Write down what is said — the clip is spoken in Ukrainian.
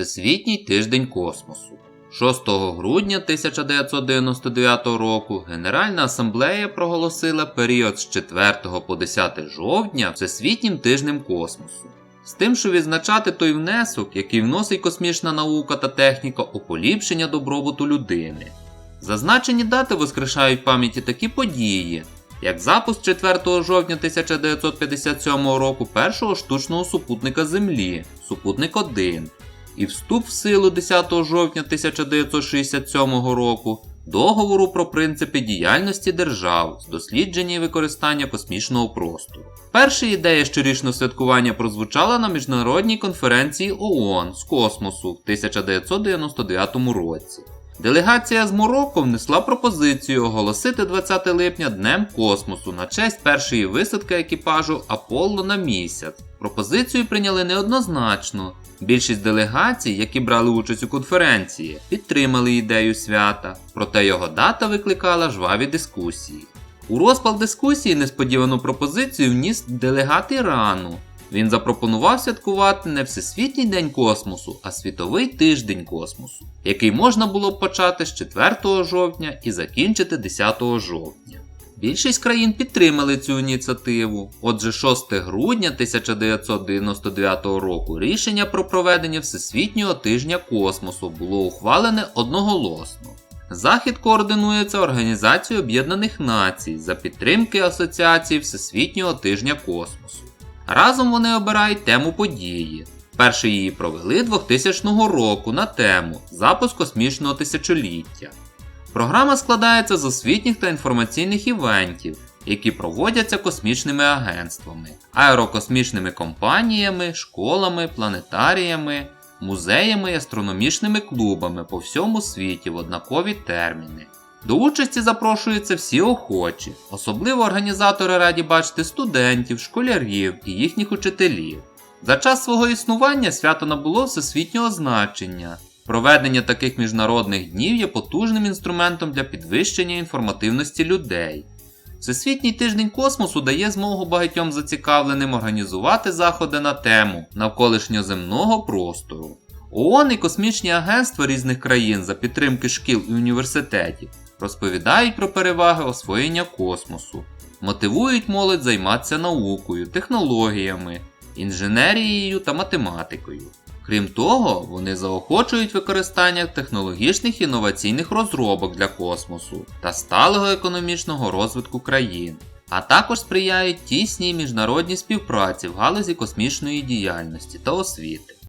Всесвітній тиждень космосу. 6 грудня 1999 року Генеральна асамблея проголосила період з 4 по 10 жовтня Всесвітнім тижнем космосу. З тим, що відзначати той внесок, який вносить космічна наука та техніка у поліпшення добробуту людини. Зазначені дати воскрешають в пам'яті такі події, як запуск 4 жовтня 1957 року першого штучного супутника Землі Супутник 1 і вступ в силу 10 жовтня 1967 року договору про принципи діяльності держав з дослідження і використання космічного простору. Перша ідея щорічного святкування прозвучала на міжнародній конференції ООН з космосу в 1999 році. Делегація з Марокко внесла пропозицію оголосити 20 липня Днем космосу на честь першої висадки екіпажу Аполло на місяць. Пропозицію прийняли неоднозначно. Більшість делегацій, які брали участь у конференції, підтримали ідею свята, проте його дата викликала жваві дискусії. У розпал дискусії несподівану пропозицію вніс делегат Ірану. Він запропонував святкувати не Всесвітній день космосу, а Світовий тиждень космосу, який можна було б почати з 4 жовтня і закінчити 10 жовтня. Більшість країн підтримали цю ініціативу. Отже, 6 грудня 1999 року рішення про проведення Всесвітнього тижня космосу було ухвалене одноголосно. Захід координується Організацією Об'єднаних Націй за підтримки Асоціації Всесвітнього тижня космосу. Разом вони обирають тему події. Перше її провели 2000 року на тему Запуск космічного тисячоліття. Програма складається з освітніх та інформаційних івентів, які проводяться космічними агентствами, аерокосмічними компаніями, школами, планетаріями, музеями і астрономічними клубами по всьому світі в однакові терміни. До участі запрошуються всі охочі, особливо організатори раді бачити студентів, школярів і їхніх учителів. За час свого існування свято набуло всесвітнього значення. Проведення таких міжнародних днів є потужним інструментом для підвищення інформативності людей. Всесвітній тиждень космосу дає змогу багатьом зацікавленим організувати заходи на тему навколишньоземного простору. ООН і космічні агентства різних країн за підтримки шкіл і університетів розповідають про переваги освоєння космосу, мотивують молодь займатися наукою, технологіями, інженерією та математикою. Крім того, вони заохочують використання технологічних інноваційних розробок для космосу та сталого економічного розвитку країн, а також сприяють тісній міжнародній співпраці в галузі космічної діяльності та освіти.